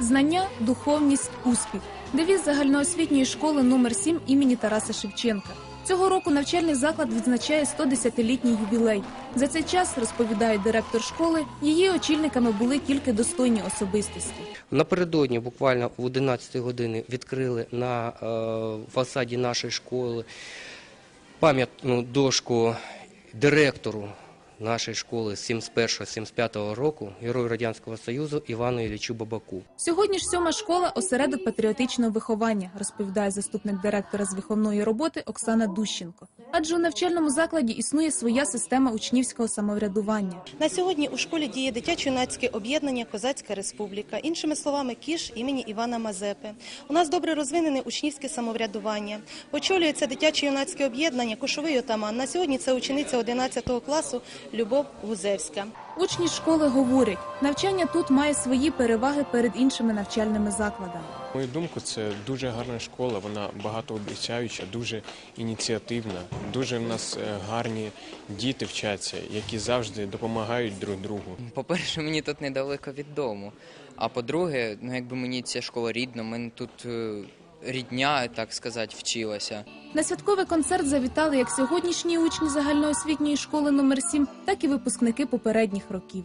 знання, духовність, успіх. Девіз загальноосвітньої школи номер 7 імені Тараса Шевченка. Цього року навчальний заклад відзначає 110-літній ювілей. За цей час, розповідає директор школи, її очільниками були тільки достойні особистості. Напередодні, буквально в 11 години, відкрили на е, фасаді нашої школи пам'ятну дошку директору нашої школи з 71-75 року, герою Радянського Союзу Івану Іллічу Бабаку. Сьогодні ж сьома школа осередок патріотичного виховання, розповідає заступник директора з виховної роботи Оксана Дущенко. Адже у навчальному закладі існує своя система учнівського самоврядування. На сьогодні у школі діє дитячо-юнацьке об'єднання Козацька Республіка, іншими словами, кіш імені Івана Мазепи. У нас добре розвинене учнівське самоврядування. Очолюється дитячо-юнацьке об'єднання Кошовий отаман. На сьогодні це учениця 11 класу Любов Гузевська. Учні школи говорять, навчання тут має свої переваги перед іншими навчальними закладами. Мою думку, це дуже гарна школа. Вона багатообіцяюча, дуже ініціативна. Дуже в нас е, гарні діти вчаться, які завжди допомагають друг другу. По-перше, мені тут недалеко від дому. А по-друге, ну якби мені ця школа рідна, мене тут е, рідня, так сказати, вчилася. На святковий концерт завітали як сьогоднішні учні загальноосвітньої школи номер 7 так і випускники попередніх років.